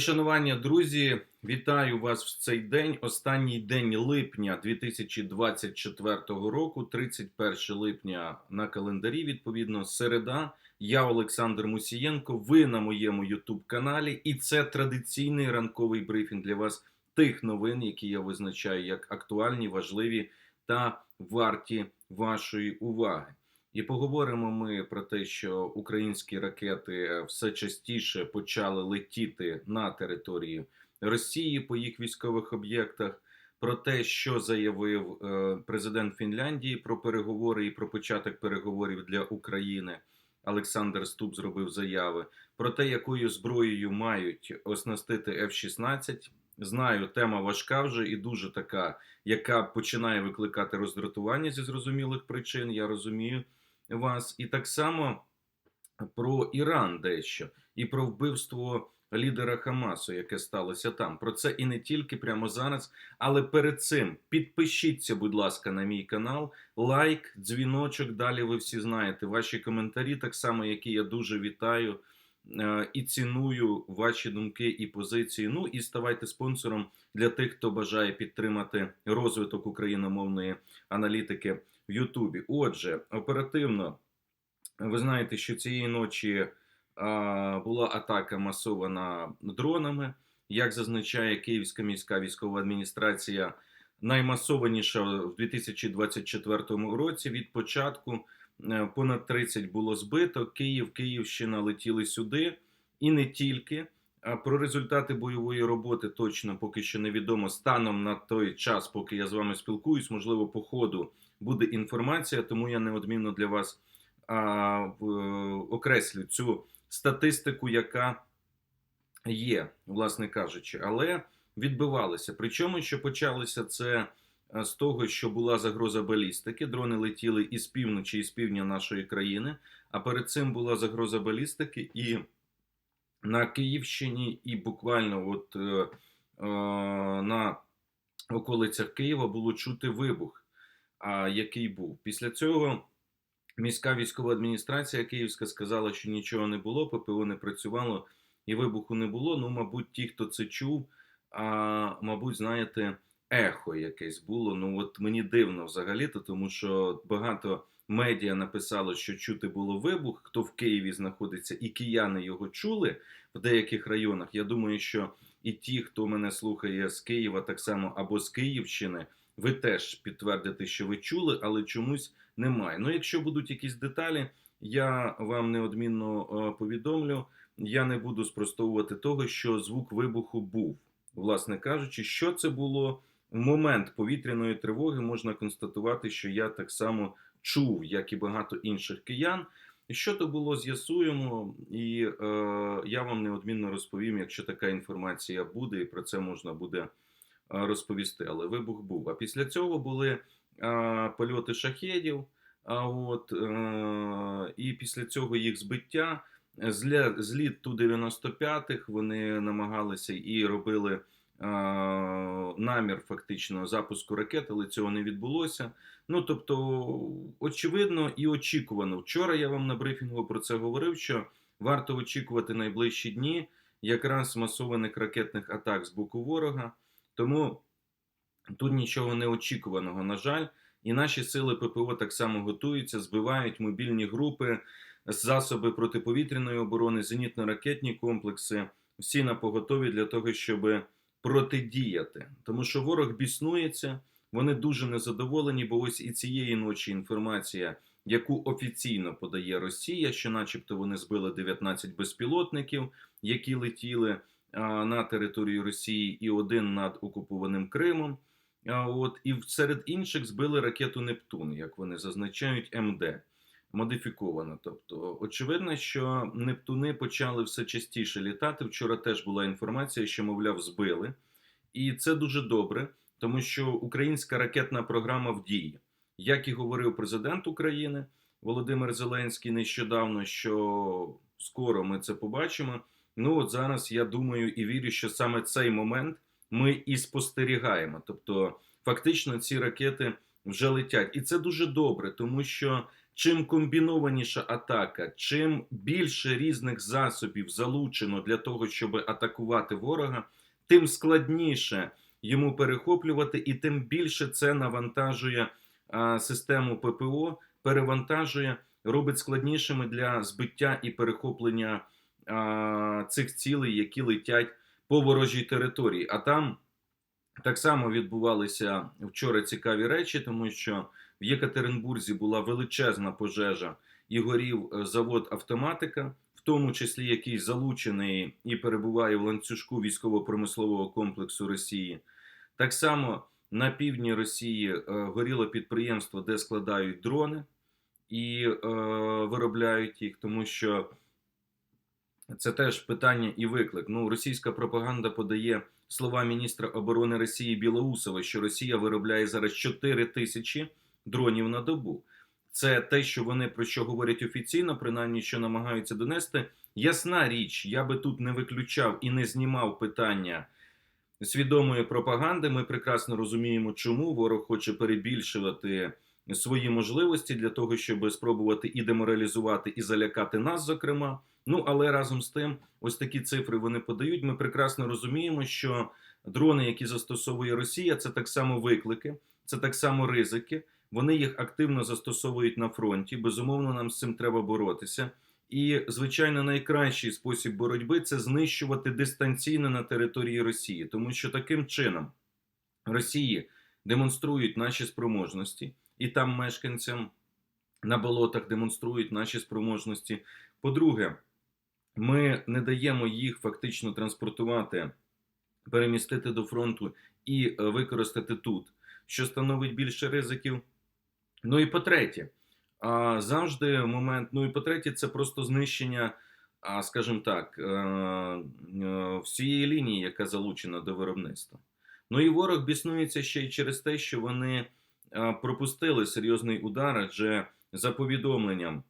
Шанування, друзі, вітаю вас в цей день. Останній день липня 2024 року, 31 липня на календарі. Відповідно, середа. Я Олександр Мусієнко. Ви на моєму Ютуб каналі, і це традиційний ранковий брифінг для вас тих новин, які я визначаю як актуальні, важливі та варті вашої уваги. І поговоримо ми про те, що українські ракети все частіше почали летіти на території Росії по їх військових об'єктах. Про те, що заявив е, президент Фінляндії про переговори і про початок переговорів для України. Олександр Ступ зробив заяви про те, якою зброєю мають оснастити F-16. Знаю, тема важка вже і дуже така, яка починає викликати роздратування зі зрозумілих причин. Я розумію вас, і так само про Іран дещо, і про вбивство лідера Хамасу, яке сталося там. Про це і не тільки прямо зараз. Але перед цим підпишіться, будь ласка, на мій канал, лайк, дзвіночок. Далі ви всі знаєте ваші коментарі, так само, які я дуже вітаю. Е, І ціную ваші думки і позиції. Ну і ставайте спонсором для тих, хто бажає підтримати розвиток україномовної аналітики в Ютубі. Отже, оперативно, ви знаєте, що цієї ночі була атака масована дронами. Як зазначає Київська міська військова адміністрація, наймасованіша в 2024 році від початку е, понад 30 було збито. Київ, Київщина летіли сюди, і не тільки. А Про результати бойової роботи точно поки що невідомо станом на той час, поки я з вами спілкуюсь. Можливо, по ходу буде інформація, тому я неодмінно для вас а, в, окреслю цю статистику, яка є, власне кажучи, але відбивалися. Причому, що почалося це з того, що була загроза балістики. Дрони летіли із півночі, і з півдня нашої країни. А перед цим була загроза балістики і на Київщині, і буквально от е, е, на околицях Києва було чути вибух, а, який був. Після цього міська військова адміністрація Київська сказала, що нічого не було, ППО не працювало і вибуху не було. Ну, мабуть, ті, хто це чув, а, мабуть, знаєте, ехо якесь було. Ну, от мені дивно взагалі-то, тому що багато медіа написало, що чути було вибух, хто в Києві знаходиться, і кияни його чули в деяких районах. Я думаю, що і ті, хто мене слухає з Києва, так само або з Київщини, ви теж підтвердите, що ви чули, але чомусь немає. Ну, якщо будуть якісь деталі, я вам неодмінно е, повідомлю. Я не буду спростовувати того, що звук вибуху був. Власне кажучи, що це було в момент повітряної тривоги, можна констатувати, що я так само чув, як і багато інших киян. Що то було, з'ясуємо, і е, я вам неодмінно розповім, якщо така інформація буде, і про це можна буде е, розповісти. Але вибух був. А після цього були е, польоти шахедів. А от е, і після цього їх збиття. Зліт ту 95-х вони намагалися і робили намір фактично запуску ракет, але цього не відбулося. Ну тобто, очевидно і очікувано. Вчора я вам на брифінгу про це говорив, що варто очікувати найближчі дні якраз масованих ракетних атак з боку ворога. Тому тут нічого неочікуваного, на жаль, і наші сили ППО так само готуються, збивають мобільні групи, засоби протиповітряної оборони, зенітно-ракетні комплекси. Всі на поготові для того, щоб протидіяти, тому що ворог біснується. Вони дуже незадоволені, бо ось і цієї ночі інформація, яку офіційно подає Росія, що, начебто, вони збили 19 безпілотників, які летіли на територію Росії, і один над окупованим Кримом. А, от і серед інших збили ракету Нептун, як вони зазначають, МД модифіковано. Тобто, очевидно, що Нептуни почали все частіше літати. Вчора теж була інформація, що, мовляв, збили, і це дуже добре тому що українська ракетна програма в дії, як і говорив президент України Володимир Зеленський нещодавно, що скоро ми це побачимо. Ну от зараз я думаю і вірю, що саме цей момент ми і спостерігаємо. Тобто, фактично, ці ракети вже летять, і це дуже добре, тому що чим комбінованіша атака, чим більше різних засобів залучено для того, щоб атакувати ворога, тим складніше йому перехоплювати, і тим більше це навантажує а, систему ППО, перевантажує, робить складнішими для збиття і перехоплення а, цих цілей, які летять по ворожій території. А там так само відбувалися вчора цікаві речі, тому що в Єкатеринбурзі була величезна пожежа і горів е, завод автоматика, в тому числі який залучений і перебуває в ланцюжку військово-промислового комплексу Росії. Так само на півдні Росії е, горіло підприємство, де складають дрони і е, виробляють їх, тому що це теж питання і виклик. Ну, російська пропаганда подає слова міністра оборони Росії Білоусова, що Росія виробляє зараз 4 тисячі дронів на добу. Це те, що вони про що говорять офіційно, принаймні що намагаються донести. Ясна річ, я би тут не виключав і не знімав питання свідомої пропаганди. Ми прекрасно розуміємо, чому ворог хоче перебільшувати свої можливості для того, щоб спробувати і деморалізувати, і залякати нас, зокрема. Ну але разом з тим, ось такі цифри вони подають. Ми прекрасно розуміємо, що дрони, які застосовує Росія, це так само виклики, це так само ризики. Вони їх активно застосовують на фронті. Безумовно, нам з цим треба боротися. І, звичайно, найкращий спосіб боротьби це знищувати дистанційно на території Росії, тому що таким чином Росії демонструють наші спроможності, і там мешканцям на болотах демонструють наші спроможності. По-друге, ми не даємо їх фактично транспортувати, перемістити до фронту і е, використати тут, що становить більше ризиків. Ну і по-третє, завжди момент. Ну і по-третє, це просто знищення, скажімо так, е, е, всієї лінії, яка залучена до виробництва. Ну і ворог біснується ще й через те, що вони пропустили серйозний удар, адже за повідомленням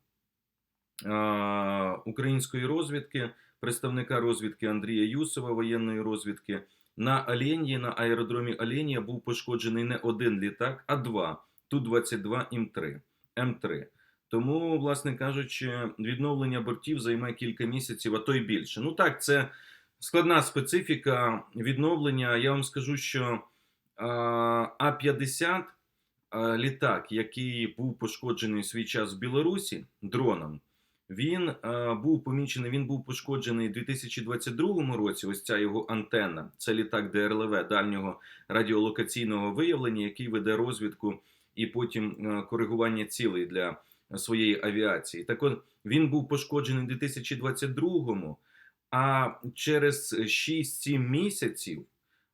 української розвідки, представника розвідки Андрія Юсова, воєнної розвідки, на Оленії, на аеродромі Оленія був пошкоджений не один літак, а два. Ту-22 М3. М3. Тому, власне кажучи, відновлення бортів займе кілька місяців, а то й більше. Ну так, це складна специфіка відновлення. Я вам скажу, що а, А-50 літак, який був пошкоджений свій час в Білорусі дроном, він був помічений, він був пошкоджений у 2022 році. Ось ця його антенна. Це літак ДРЛВ дальнього радіолокаційного виявлення, який веде розвідку і потім е, коригування цілей для своєї авіації. Так от він був пошкоджений у 2022-му, а через 6-7 місяців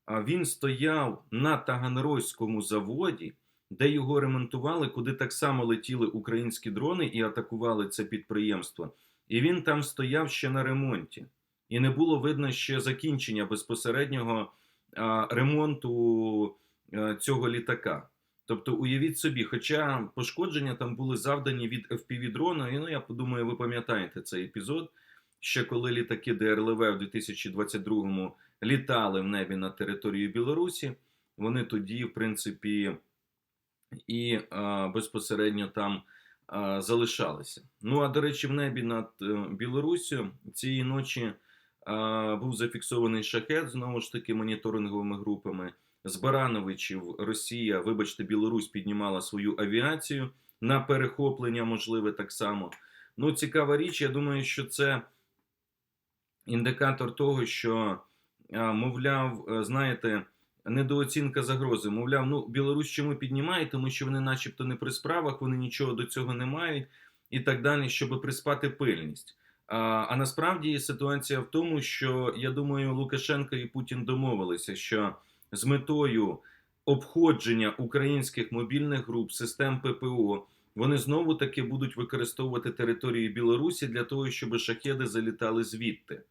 він стояв на Таганрозькому заводі, де його ремонтували, куди так само летіли українські дрони і атакували це підприємство. І він там стояв ще на ремонті. І не було видно ще закінчення безпосереднього ремонту цього літака. Тобто, уявіть собі, хоча пошкодження там були завдані від fpv дрона, і ну я подумаю, ви пам'ятаєте цей епізод. Ще коли літаки ДРЛВ у 2022-му літали в небі на території Білорусі, вони тоді, в принципі, і а, безпосередньо там а, залишалися. Ну а до речі, в небі над е, Білоруссю цієї ночі а, був зафіксований шахет знову ж таки моніторинговими групами з Барановичів Росія, вибачте, Білорусь піднімала свою авіацію на перехоплення, можливе так само. Ну, цікава річ. Я думаю, що це індикатор того, що, мовляв, е, знаєте, недооцінка загрози. Мовляв, ну Білорусь чому піднімає, тому що вони, начебто, не при справах, вони нічого до цього не мають і так далі, щоб приспати пильність. А, а насправді ситуація в тому, що я думаю, Лукашенко і Путін домовилися, що з метою обходження українських мобільних груп, систем ППО, вони знову таки будуть використовувати територію Білорусі для того, щоб шахеди залітали звідти.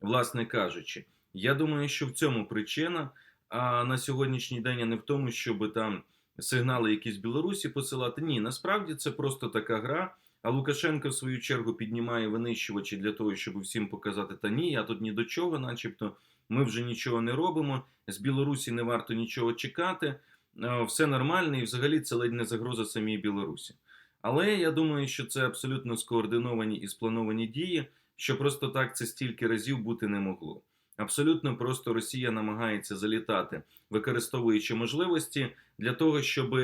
Власне кажучи, я думаю, що в цьому причина. А на сьогоднішній день а не в тому, щоб там сигнали якісь Білорусі посилати. Ні, насправді це просто така гра. А Лукашенко в свою чергу піднімає винищувачі для того, щоб всім показати, та ні, я тут ні до чого, начебто ми вже нічого не робимо. З Білорусі не варто нічого чекати. Все нормально, і взагалі це ледь не загроза самій Білорусі. Але я думаю, що це абсолютно скоординовані і сплановані дії, що просто так це стільки разів бути не могло. Абсолютно просто Росія намагається залітати, використовуючи можливості для того, щоб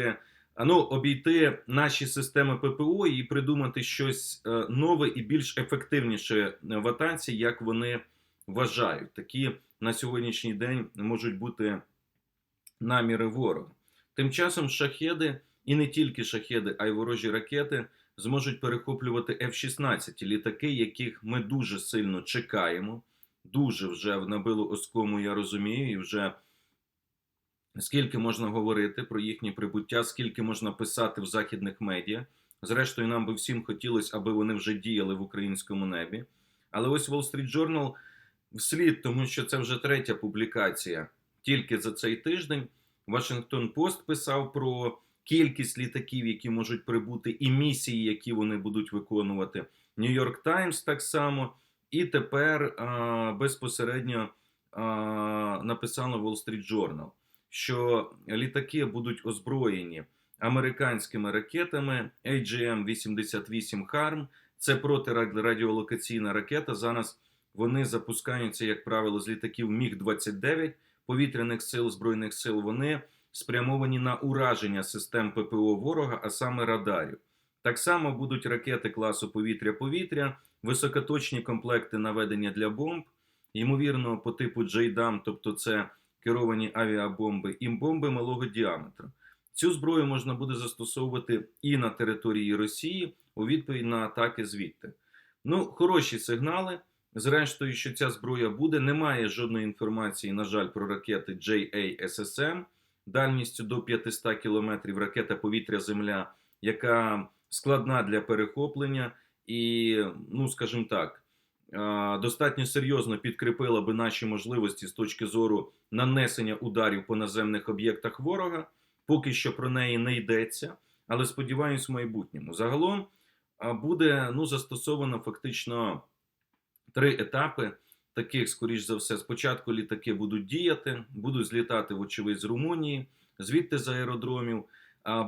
ну, обійти наші системи ППО і придумати щось е, нове і більш ефективніше в атаці, як вони вважають. Такі на сьогоднішній день можуть бути наміри ворога. Тим часом шахеди, і не тільки шахеди, а й ворожі ракети зможуть перехоплювати F-16, літаки, яких ми дуже сильно чекаємо. Дуже вже набило оскому, я розумію, і вже скільки можна говорити про їхнє прибуття, скільки можна писати в західних медіа. Зрештою, нам би всім хотілося, аби вони вже діяли в українському небі. Але ось Wall Street Journal вслід, тому що це вже третя публікація тільки за цей тиждень. Вашингтон Пост писав про кількість літаків, які можуть прибути, і місії, які вони будуть виконувати. Нью-Йорк Таймс так само. І тепер а, безпосередньо а, написано Wall Street Journal, що літаки будуть озброєні американськими ракетами AGM-88 HARM. Це протирадіолокаційна ракета. Зараз вони запускаються, як правило, з літаків Міг-29 повітряних сил Збройних сил. Вони спрямовані на ураження систем ППО ворога, а саме радарів. Так само будуть ракети класу повітря-повітря, високоточні комплекти наведення для бомб, ймовірно, по типу Джейдам, тобто це керовані авіабомби, і бомби малого діаметру. Цю зброю можна буде застосовувати і на території Росії у відповідь на атаки звідти. Ну, хороші сигнали. Зрештою, що ця зброя буде. Немає жодної інформації, на жаль, про ракети JASSM дальністю до 500 км ракета повітря-Земля, яка складна для перехоплення, і, ну скажімо так, достатньо серйозно підкріпила би наші можливості з точки зору нанесення ударів по наземних об'єктах ворога. Поки що про неї не йдеться, але сподіваюся, в майбутньому. Загалом буде ну, застосовано фактично три етапи. Таких, скоріш за все, спочатку літаки будуть діяти, будуть злітати, вочевидь, з Румунії, звідти з аеродромів,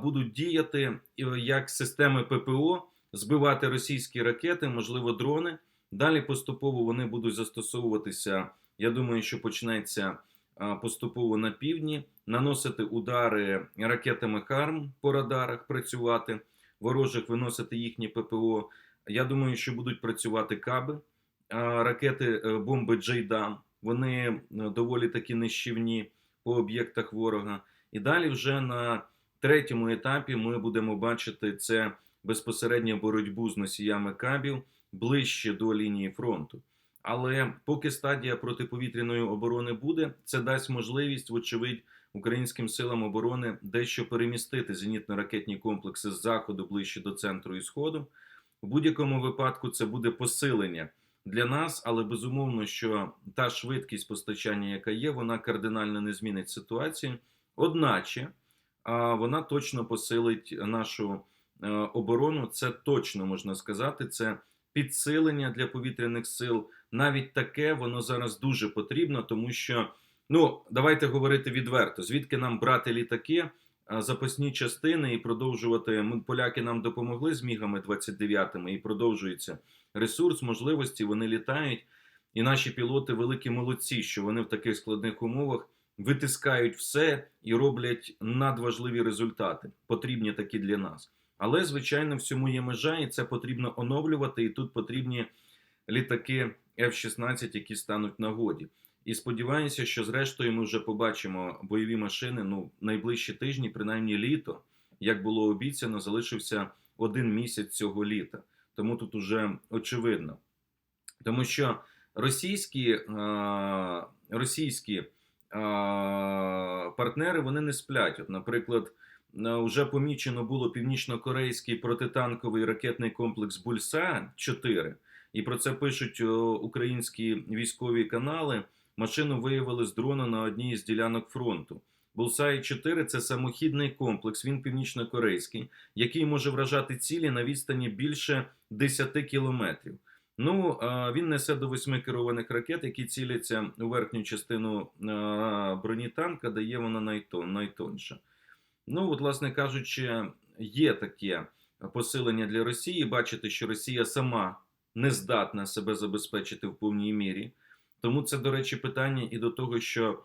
будуть діяти як системи ППО, збивати російські ракети, можливо, дрони. Далі поступово вони будуть застосовуватися. Я думаю, що почнеться поступово на півдні, наносити удари ракетами ХАРМ по радарах, працювати, ворожих виносити їхні ППО. Я думаю, що будуть працювати каби, ракети е, бомби Джейдам. Вони е, доволі таки нищівні по об'єктах ворога. І далі вже на третьому етапі ми будемо бачити це безпосередньо боротьбу з носіями кабів ближче до лінії фронту. Але поки стадія протиповітряної оборони буде, це дасть можливість, вочевидь, українським силам оборони дещо перемістити зенітно-ракетні комплекси з заходу ближче до центру і сходу. В будь-якому випадку це буде посилення для нас, але безумовно, що та швидкість постачання, яка є, вона кардинально не змінить ситуацію. Одначе вона точно посилить нашу е, оборону. Це точно можна сказати. Це підсилення для повітряних сил. Навіть таке воно зараз дуже потрібно, тому що ну давайте говорити відверто, звідки нам брати літаки, запасні частини і продовжувати. Ми поляки нам допомогли з мігами 29 і продовжується ресурс, можливості. Вони літають, і наші пілоти великі молодці, що вони в таких складних умовах витискають все і роблять надважливі результати, потрібні такі для нас. Але, звичайно, всьому є межа, і це потрібно оновлювати. І тут потрібні літаки F-16, які стануть нагоді. І сподіваюся, що зрештою ми вже побачимо бойові машини ну найближчі тижні, принаймні літо, як було обіцяно, залишився один місяць цього літа. Тому тут уже очевидно. Тому що російські російські партнери вони не сплять. От, Наприклад, вже помічено було північно-корейський протитанковий ракетний комплекс Бульса 4 і про це пишуть українські військові канали. Машину виявили з дрона на одній з ділянок фронту. Булсай 4 це самохідний комплекс. Він північно-корейський, який може вражати цілі на відстані більше 10 кілометрів. Ну він несе до восьми керованих ракет, які ціляться у верхню частину броні танка, де є вона найтон, найтонша. Ну, от, власне кажучи, є таке. посилення для Росії. Бачите, що Росія сама не здатна себе забезпечити в повній мірі. Тому це, до речі, питання і до того, що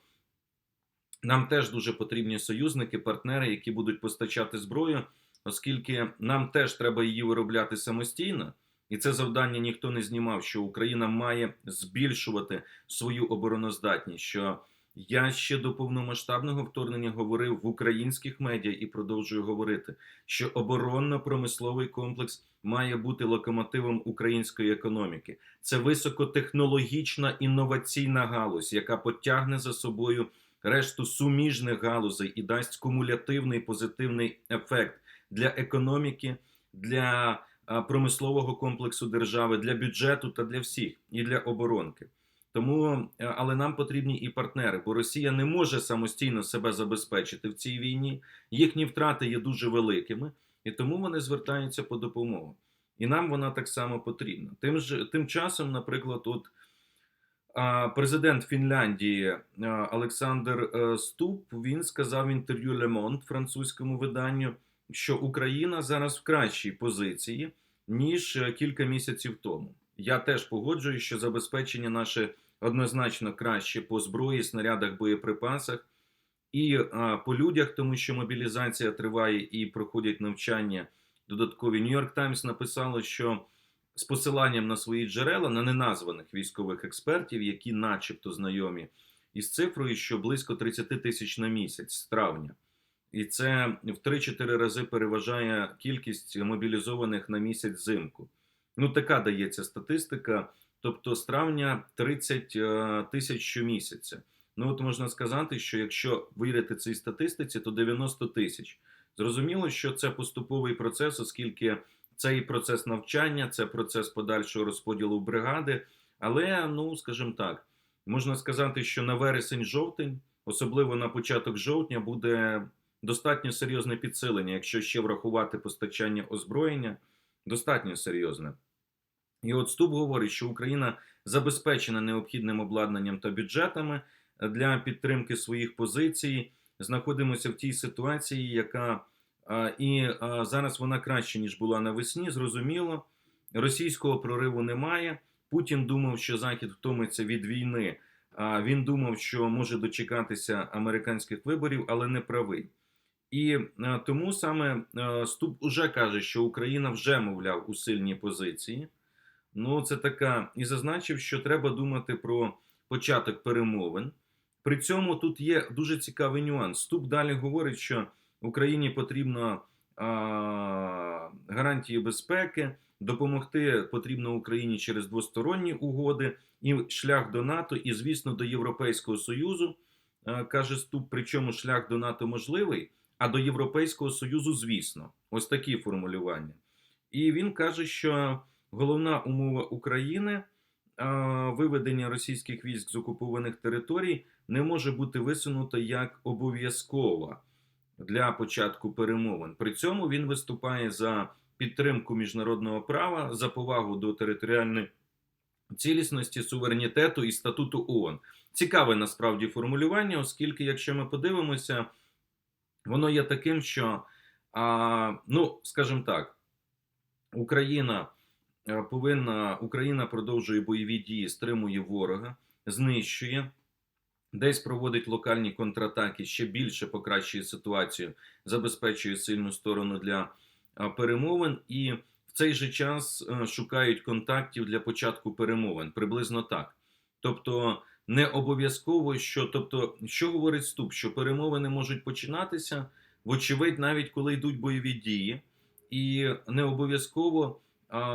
нам теж дуже потрібні союзники, партнери, які будуть постачати зброю, оскільки нам теж треба її виробляти самостійно. І це завдання ніхто не знімав, що Україна має збільшувати свою обороноздатність. Що я ще до повномасштабного вторгнення говорив в українських медіа і продовжую говорити, що оборонно-промисловий комплекс має бути локомотивом української економіки. Це високотехнологічна інноваційна галузь, яка потягне за собою решту суміжних галузей і дасть кумулятивний позитивний ефект для економіки, для промислового комплексу держави, для бюджету та для всіх, і для оборонки. Тому, е, але нам потрібні і партнери, бо Росія не може самостійно себе забезпечити в цій війні. Їхні втрати є дуже великими, і тому вони звертаються по допомогу. І нам вона так само потрібна. Тим ж тим часом, наприклад, от президент Фінляндії Олександр е, Ступ він сказав в інтерв'ю Le Monde французькому виданню, що Україна зараз в кращій позиції ніж е, кілька місяців тому. Я теж погоджуюсь, що забезпечення наше однозначно краще по зброї, снарядах, боєприпасах і а, по людях, тому що мобілізація триває і проходять навчання додаткові. Нью-Йорк Таймс написало, що з посиланням на свої джерела, на неназваних військових експертів, які, начебто, знайомі із цифрою, що близько 30 тисяч на місяць з травня. І це в 3-4 рази переважає кількість мобілізованих на місяць взимку. Ну, така дається статистика. Тобто з травня 30 е, тисяч щомісяця. Ну, от можна сказати, що якщо вірити цій статистиці, то 90 тисяч. Зрозуміло, що це поступовий процес, оскільки це і процес навчання, це процес подальшого розподілу бригади. Але, ну, скажімо так, можна сказати, що на вересень-жовтень, особливо на початок жовтня, буде достатньо серйозне підсилення, якщо ще врахувати постачання озброєння, достатньо серйозне. І от Ступ говорить, що Україна забезпечена необхідним обладнанням та бюджетами для підтримки своїх позицій. Знаходимося в тій ситуації, яка і зараз вона краще ніж була навесні. Зрозуміло, російського прориву немає. Путін думав, що Захід втомиться від війни. А він думав, що може дочекатися американських виборів, але не правий. І тому саме Ступ уже каже, що Україна вже мовляв у сильній позиції. Ну, це така, і зазначив, що треба думати про початок перемовин. При цьому тут є дуже цікавий нюанс. Ступ далі говорить, що Україні потрібно а, гарантії безпеки, допомогти потрібно Україні через двосторонні угоди і шлях до НАТО, і, звісно, до Європейського Союзу. А, каже Ступ, причому шлях до НАТО можливий, а до Європейського Союзу, звісно, ось такі формулювання. І він каже, що головна умова України виведення російських військ з окупованих територій не може бути висунута як обов'язкова для початку перемовин. При цьому він виступає за підтримку міжнародного права, за повагу до територіальної цілісності, суверенітету і статуту ООН. Цікаве насправді формулювання, оскільки, якщо ми подивимося, воно є таким, що, а, ну, скажімо так, Україна. Е, повинна Україна продовжує бойові дії, стримує ворога, знищує, десь проводить локальні контратаки, ще більше покращує ситуацію, забезпечує сильну сторону для е, перемовин і в цей же час е, шукають контактів для початку перемовин. Приблизно так. Тобто, не обов'язково, що тобто, що говорить Ступ, що перемовини можуть починатися, вочевидь, навіть коли йдуть бойові дії, і не обов'язково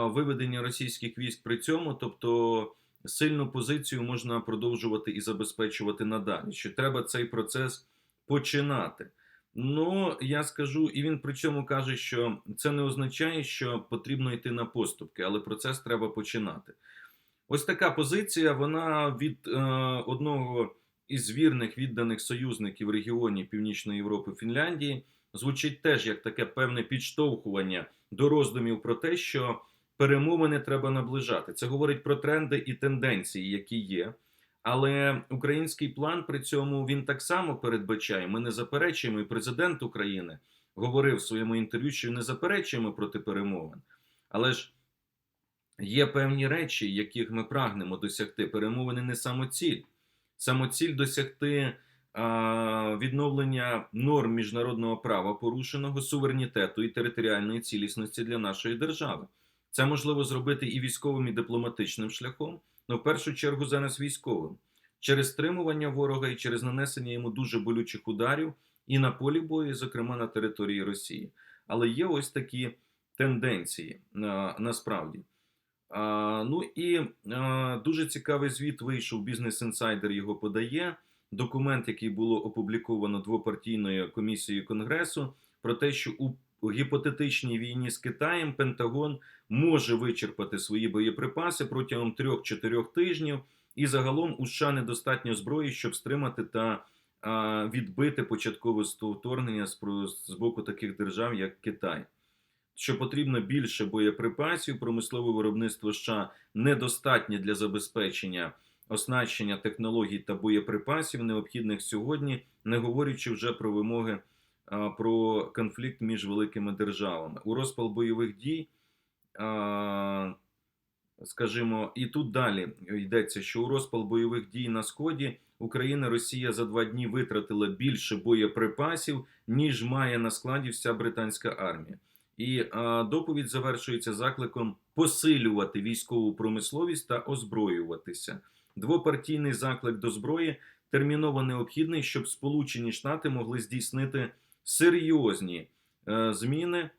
виведення російських військ при цьому, тобто сильну позицію можна продовжувати і забезпечувати надалі. Що треба цей процес починати. Ну, я скажу, і він при цьому каже, що це не означає, що потрібно йти на поступки, але процес треба починати. Ось така позиція. Вона від е, одного із вірних відданих союзників регіоні Північної Європи Фінляндії звучить теж як таке певне підштовхування до роздумів про те, що перемовини треба наближати. Це говорить про тренди і тенденції, які є. Але український план при цьому він так само передбачає. Ми не заперечуємо, і президент України говорив в своєму інтерв'ю, що не заперечуємо проти перемовин, але ж є певні речі, яких ми прагнемо досягти. Перемовини не самоціль. Самоціль досягти відновлення норм міжнародного права, порушеного суверенітету і територіальної цілісності для нашої держави. Це можливо зробити і військовим, і дипломатичним шляхом, але в першу чергу зараз військовим через стримування ворога і через нанесення йому дуже болючих ударів і на полі бою, і, зокрема на території Росії. Але є ось такі тенденції насправді. Ну і дуже цікавий звіт вийшов. Бізнес інсайдер його подає. Документ, який було опубліковано двопартійною комісією Конгресу, про те, що у гіпотетичній війні з Китаєм Пентагон може вичерпати свої боєприпаси протягом 3-4 тижнів, і загалом у США недостатньо зброї, щоб стримати та а, відбити початкове вторгнення з, з боку таких держав, як Китай. Що потрібно більше боєприпасів, промислове виробництво США недостатнє для забезпечення оснащення технологій та боєприпасів, необхідних сьогодні, не говорячи вже про вимоги про конфлікт між великими державами. У розпал бойових дій, скажімо, і тут далі йдеться, що у розпал бойових дій на сході Україна Росія за два дні витратила більше боєприпасів, ніж має на складі вся британська армія. І а, доповідь завершується закликом посилювати військову промисловість та озброюватися. Двопартійний заклик до зброї терміново необхідний, щоб Сполучені Штати могли здійснити серйозні е, зміни,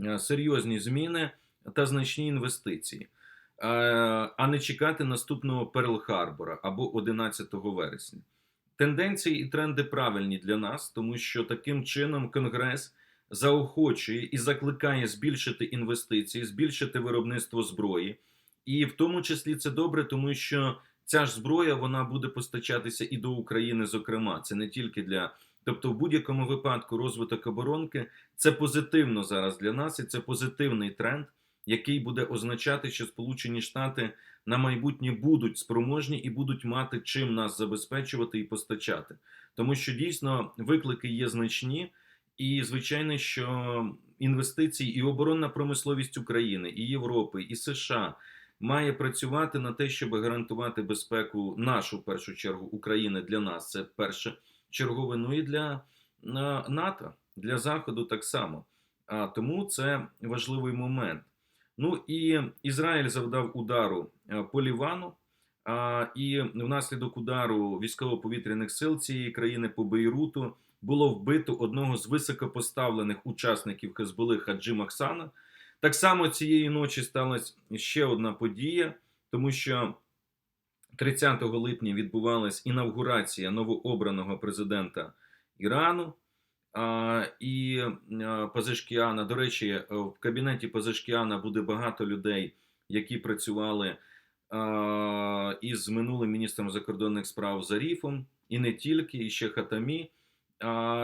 е, серйозні зміни та значні інвестиції, е, а не чекати наступного Перл-Харбора або 11 вересня. Тенденції і тренди правильні для нас, тому що таким чином Конгрес заохочує і закликає збільшити інвестиції, збільшити виробництво зброї. І в тому числі це добре, тому що ця ж зброя вона буде постачатися і до України. Зокрема, це не тільки для, тобто, в будь-якому випадку розвиток оборонки це позитивно зараз для нас, і це позитивний тренд, який буде означати, що Сполучені Штати на майбутнє будуть спроможні і будуть мати чим нас забезпечувати і постачати, тому що дійсно виклики є значні. І звичайно, що інвестиції і оборонна промисловість України, і Європи, і США має працювати на те, щоб гарантувати безпеку нашу в першу чергу України для нас. Це перше чергове, ну і для НАТО, для Заходу так само. А тому це важливий момент. Ну і Ізраїль завдав удару по Лівану. А, І внаслідок удару військово-повітряних сил цієї країни по Бейруту було вбито одного з високопоставлених учасників Хезболи Хаджи Махсана. Так само цієї ночі сталася ще одна подія, тому що 30 липня відбувалась інавгурація новообраного президента Ірану. І Пазишкіана, до речі, в кабінеті Пазишкіана буде багато людей, які працювали із минулим міністром закордонних справ Заріфом, і не тільки, і ще Хатамі.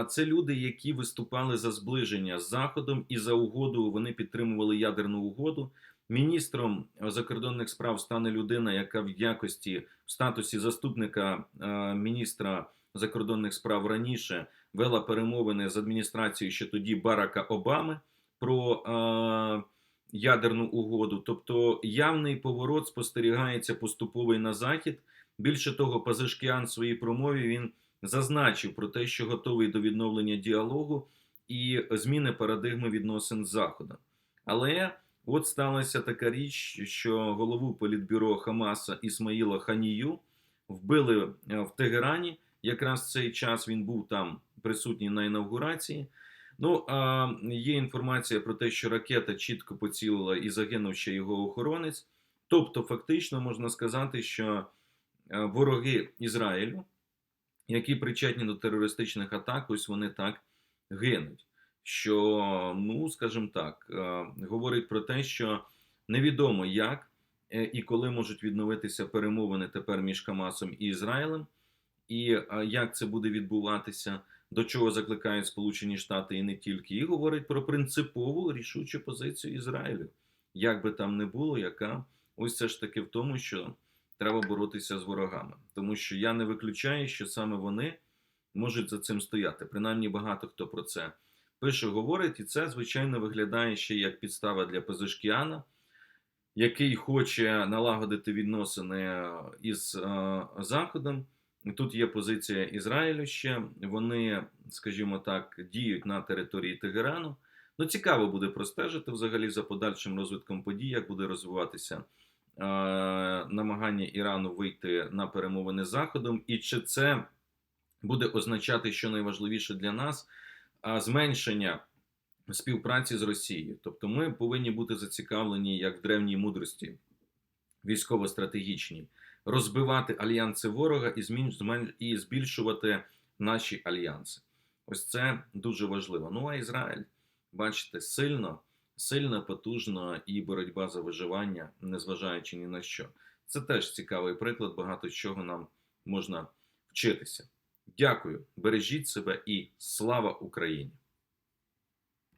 Це люди, які виступали за зближення з Заходом і за угоду. Вони підтримували ядерну угоду. Міністром закордонних справ стане людина, яка в якості в статусі заступника міністра закордонних справ раніше вела перемовини з адміністрацією ще тоді Барака Обами про ядерну угоду. Тобто явний поворот спостерігається поступовий на захід. Більше того, Пазишкіан в своїй промові він зазначив про те, що готовий до відновлення діалогу і зміни парадигми відносин з Заходом. Але от сталася така річ, що голову політбюро Хамаса Ісмаїла Ханію вбили е, в Тегерані. Якраз цей час він був там присутній на інавгурації. Ну а є інформація про те, що ракета чітко поцілила і загинув ще його охоронець. Тобто, фактично можна сказати, що е, вороги Ізраїлю які причетні до терористичних атак, ось вони так гинуть. Що, ну скажімо так, е, говорить про те, що невідомо як е, і коли можуть відновитися перемовини тепер між Хамасом і Ізраїлем, і е, як це буде відбуватися, до чого закликають Сполучені Штати і не тільки, і говорить про принципову рішучу позицію Ізраїлю, як би там не було, яка ось це ж таки в тому, що треба боротися з ворогами, тому що я не виключаю, що саме вони можуть за цим стояти. Принаймні багато хто про це пише, говорить, і це, звичайно, виглядає ще як підстава для Пезешкіана, який хоче налагодити відносини із е, Заходом. Тут є позиція Ізраїлю ще. Вони, скажімо так, діють на території Тегерану. Ну, цікаво буде простежити взагалі за подальшим розвитком подій, як буде розвиватися е, намагання Ірану вийти на перемовини з Заходом, і чи це буде означати, що найважливіше для нас, зменшення співпраці з Росією. Тобто, ми повинні бути зацікавлені як в древній мудрості військово-стратегічній, розбивати альянси ворога і, і збільшувати наші альянси. Ось це дуже важливо. Ну а Ізраїль, бачите, сильно, сильно, потужна і боротьба за виживання, незважаючи ні на що. Це теж цікавий приклад, багато чого нам можна вчитися. Дякую, бережіть себе і слава Україні!